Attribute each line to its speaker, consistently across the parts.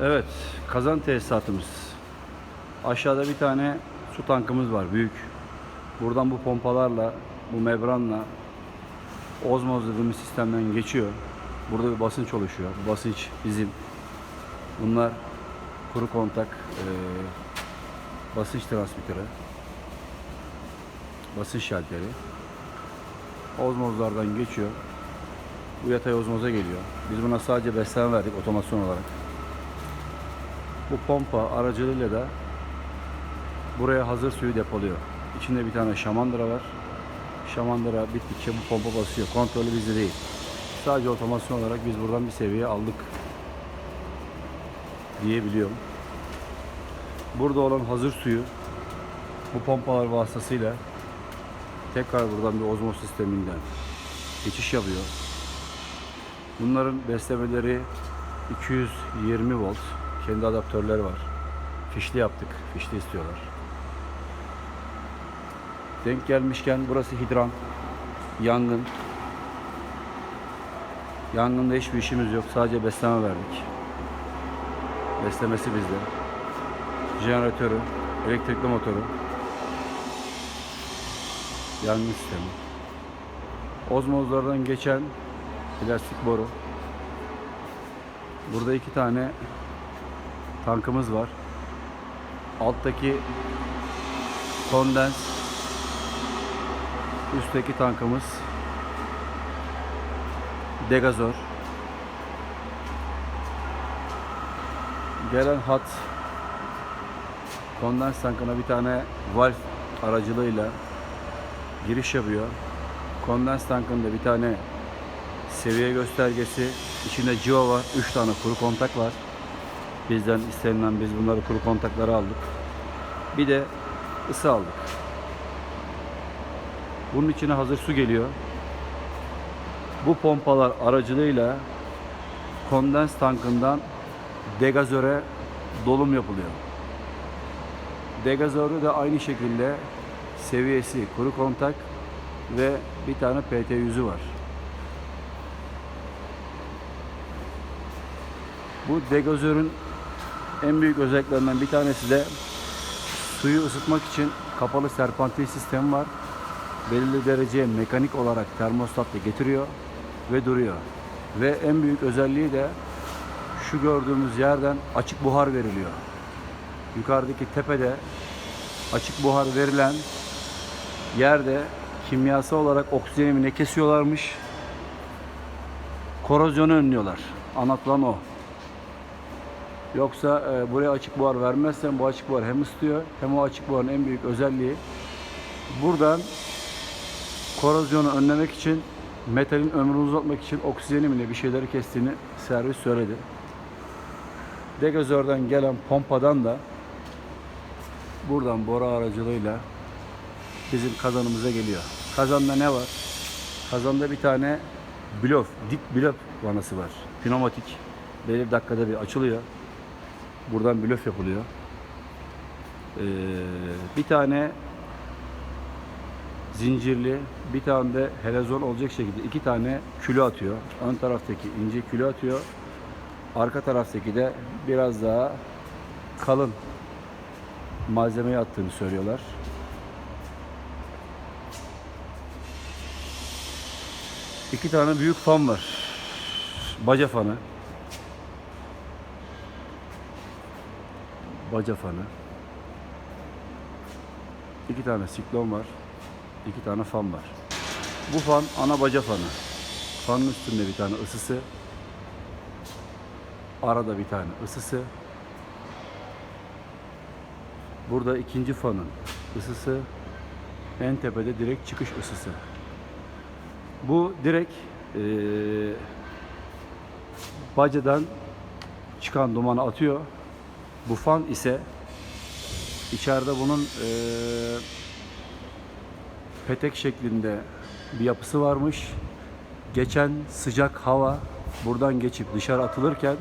Speaker 1: Evet, kazan tesisatımız. Aşağıda bir tane su tankımız var, büyük. Buradan bu pompalarla, bu membranla ozmoz dediğimiz sistemden geçiyor. Burada bir basınç oluşuyor. Bu basınç bizim. Bunlar kuru kontak eee, basınç transmiteri, basınç şalteri. Ozmozlardan geçiyor. Bu yatay ozmoza geliyor. Biz buna sadece besleme verdik otomasyon olarak. Bu pompa aracılığıyla da buraya hazır suyu depoluyor. İçinde bir tane şamandıra var. Şamandıra bittikçe bu pompa basıyor. Kontrolü bizde değil. Sadece otomasyon olarak biz buradan bir seviye aldık diyebiliyorum. Burada olan hazır suyu bu pompalar vasıtasıyla tekrar buradan bir ozmoz sisteminden geçiş yapıyor. Bunların beslemeleri 220 volt. Kendi adaptörleri var. Fişli yaptık. Fişli istiyorlar. Denk gelmişken burası hidran. Yangın. Yangında hiçbir işimiz yok. Sadece besleme verdik. Beslemesi bizde. Jeneratörü, elektrikli motoru. Yangın sistemi. Ozmozlardan geçen plastik boru. Burada iki tane tankımız var. Alttaki kondens, üstteki tankımız degazör. Gelen hat kondens tankına bir tane valve aracılığıyla giriş yapıyor. Kondens tankında bir tane seviye göstergesi, içinde civa var, 3 tane kuru kontak var. Bizden istenilen biz bunları kuru kontakları aldık. Bir de ısı aldık. Bunun içine hazır su geliyor. Bu pompalar aracılığıyla kondens tankından degazöre dolum yapılıyor. Degazörde de aynı şekilde seviyesi kuru kontak ve bir tane PT yüzü var. Bu degazörün en büyük özelliklerinden bir tanesi de suyu ısıtmak için kapalı serpantin sistemi var. Belirli dereceye mekanik olarak termostatla getiriyor ve duruyor. Ve en büyük özelliği de şu gördüğümüz yerden açık buhar veriliyor. Yukarıdaki tepede açık buhar verilen yerde kimyasal olarak oksijenimi ne kesiyorlarmış? Korozyonu önlüyorlar. Anlatılan o. Yoksa e, buraya açık buhar vermezsen bu açık buhar hem ısıtıyor hem o açık buharın en büyük özelliği buradan korozyonu önlemek için metalin ömrünü uzatmak için oksijeni mi bir şeyleri kestiğini servis söyledi. Degazörden gelen pompadan da buradan boru aracılığıyla bizim kazanımıza geliyor. Kazanda ne var? Kazanda bir tane blof, dip blof vanası var. Pneumatik. Belli bir dakikada bir açılıyor. Buradan blöf yapılıyor. Ee, bir tane zincirli, bir tane de helezon olacak şekilde iki tane külü atıyor. Ön taraftaki ince külü atıyor. Arka taraftaki de biraz daha kalın malzemeyi attığını söylüyorlar. İki tane büyük fan var. Baca fanı. Baca fanı. İki tane siklon var. iki tane fan var. Bu fan ana baca fanı. Fanın üstünde bir tane ısısı. Arada bir tane ısısı. Burada ikinci fanın ısısı. En tepede direkt çıkış ısısı. Bu direkt eee bacadan çıkan dumanı atıyor. Bu fan ise içeride bunun eee, petek şeklinde bir yapısı varmış. Geçen sıcak hava buradan geçip dışarı atılırken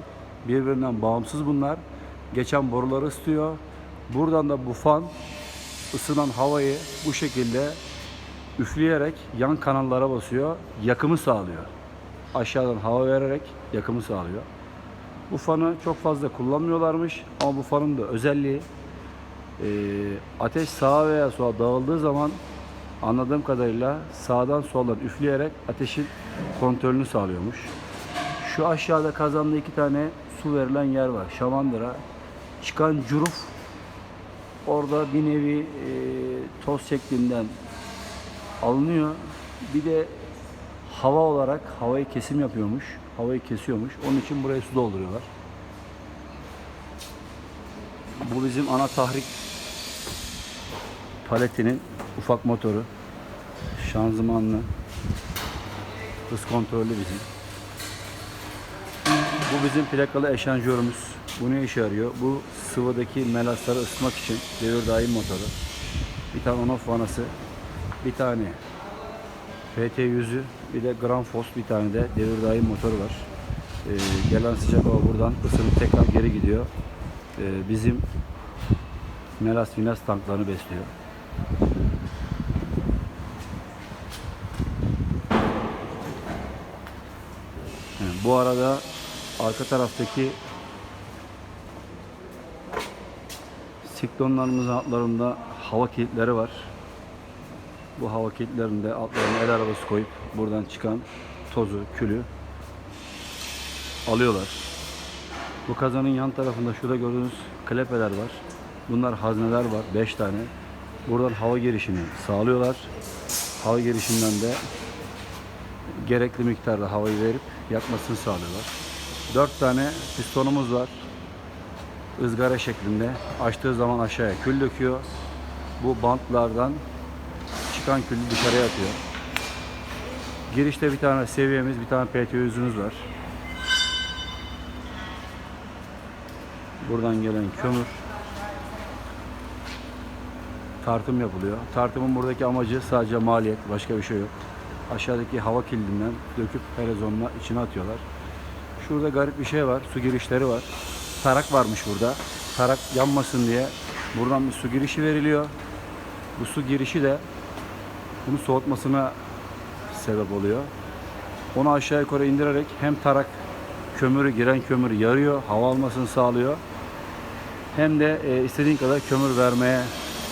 Speaker 1: birbirinden bağımsız bunlar. Geçen boruları ısıtıyor. Buradan da bu fan ısınan havayı bu şekilde üfleyerek yan kanallara basıyor. Yakımı sağlıyor. Aşağıdan hava vererek yakımı sağlıyor. Bu fanı çok fazla kullanmıyorlarmış ama bu fanın da özelliği e, ateş sağa veya sola dağıldığı zaman anladığım kadarıyla sağdan soldan üfleyerek ateşin kontrolünü sağlıyormuş. Şu aşağıda kazanda iki tane su verilen yer var. Şamandıra. Çıkan curuf orada bir nevi e, toz şeklinden alınıyor. Bir de hava olarak havayı kesim yapıyormuş. Havayı kesiyormuş. Onun için buraya su dolduruyorlar. Bu bizim ana tahrik paletinin ufak motoru. Şanzımanlı. Hız kontrollü bizim. Bu bizim plakalı eşanjörümüz. Bu ne işe yarıyor? Bu sıvıdaki melasları ısıtmak için devir daim motoru. Bir tane on-off vanası. Bir tane PT yüzü. Bir de Granfos bir tane de devir daim motoru var. Ee, gelen sıcak hava buradan ısınıp tekrar geri gidiyor. Ee, bizim melas vinas tanklarını besliyor. Bu arada arka taraftaki siklonlarımızın altlarında hava kilitleri var. Bu hava kilitlerinde altlarına el arabası koyup buradan çıkan tozu, külü alıyorlar. Bu kazanın yan tarafında şurada gördüğünüz klepeler var. Bunlar hazneler var. 5 tane. Buradan hava girişini sağlıyorlar. Hava girişinden de gerekli miktarda havayı verip yakmasını sağlıyorlar. 4 tane pistonumuz var. ızgara şeklinde. Açtığı zaman aşağıya kül döküyor. Bu bantlardan çıkan külü dışarıya atıyor. Girişte bir tane seviyemiz, bir tane PT yüzümüz var. Buradan gelen kömür tartım yapılıyor. Tartımın buradaki amacı sadece maliyet, başka bir şey yok. Aşağıdaki hava kilidinden döküp helezonla içine atıyorlar. Şurada garip bir şey var, su girişleri var. Tarak varmış burada. Tarak yanmasın diye buradan bir su girişi veriliyor. Bu su girişi de bunu soğutmasına sebep oluyor. Onu aşağı yukarı indirerek hem tarak kömürü giren kömürü yarıyor, hava almasını sağlıyor. Hem de e, istediğin kadar kömür vermeye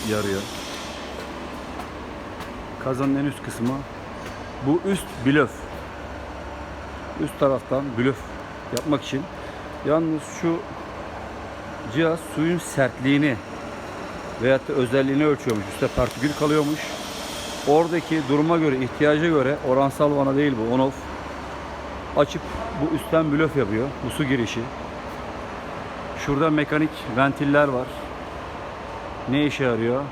Speaker 1: yarıyor. Kazanın en üst kısmı bu üst blöf. Üst taraftan blöf yapmak için yalnız şu cihaz suyun sertliğini veyahut da özelliğini ölçüyormuş. Üstte partikül kalıyormuş. Oradaki duruma göre, ihtiyaca göre oransal vana değil bu, on off. Açıp bu üstten blöf yapıyor. Bu su girişi. Şurada mekanik ventiller var. Ne işe yarıyor?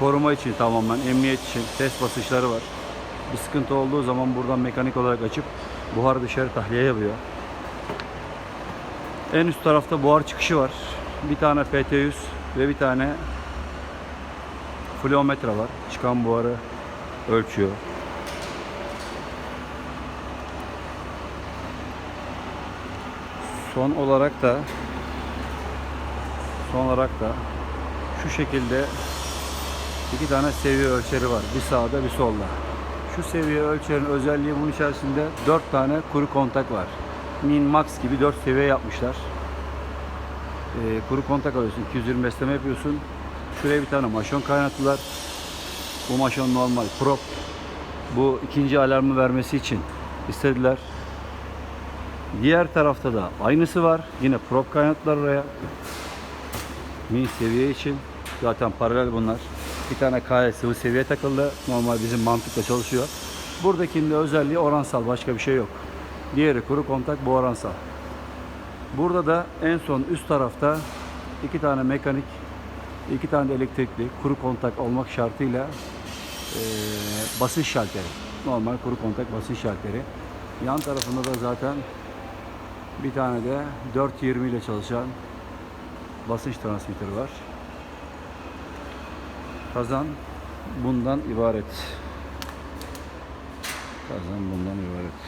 Speaker 1: Koruma için tamamen, emniyet için test basınçları var. Bir sıkıntı olduğu zaman buradan mekanik olarak açıp buhar dışarı tahliye yapıyor. En üst tarafta buhar çıkışı var. Bir tane PT100 ve bir tane flometre var. Çıkan buharı ölçüyor. Son olarak da son olarak da şu şekilde iki tane seviye ölçeri var. Bir sağda bir solda. Şu seviye ölçerin özelliği bunun içerisinde 4 tane kuru kontak var. Min max gibi 4 seviye yapmışlar. Ee, kuru kontak alıyorsun. 220 besleme yapıyorsun. Şuraya bir tane maşon kaynattılar. Bu maşon normal prop. Bu ikinci alarmı vermesi için istediler. Diğer tarafta da aynısı var. Yine prop kaynattılar oraya. Min seviye için. Zaten paralel bunlar. Bir tane KL sıvı seviye takıldı. Normal bizim mantıkla çalışıyor. Buradakinde özelliği oransal. Başka bir şey yok. Diğeri kuru kontak bu oransal. Burada da en son üst tarafta iki tane mekanik, iki tane de elektrikli kuru kontak olmak şartıyla eee basınç şalteri. Normal kuru kontak basınç şalteri. Yan tarafında da zaten bir tane de 420 ile çalışan basınç transmitteri var. Kazan bundan ibaret. Kazan bundan ibaret.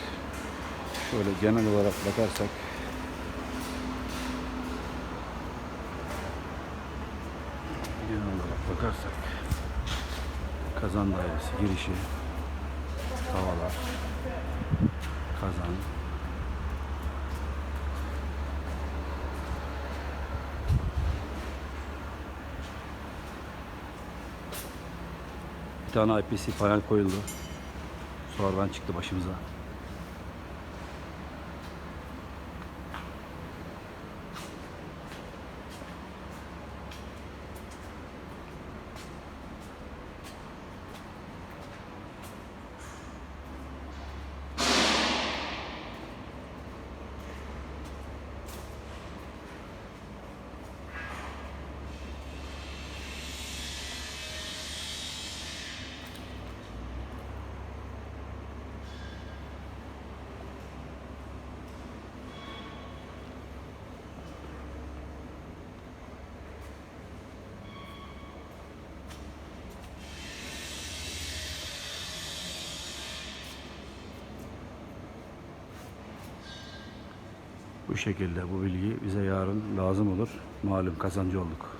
Speaker 1: Şöyle genel olarak bakarsak bakarsak kazan dairesi girişi tavalar kazan. Bir tane IPC panel koyuldu. Sonradan çıktı başımıza. Bu şekilde bu bilgi bize yarın lazım olur. Malum kazancı olduk.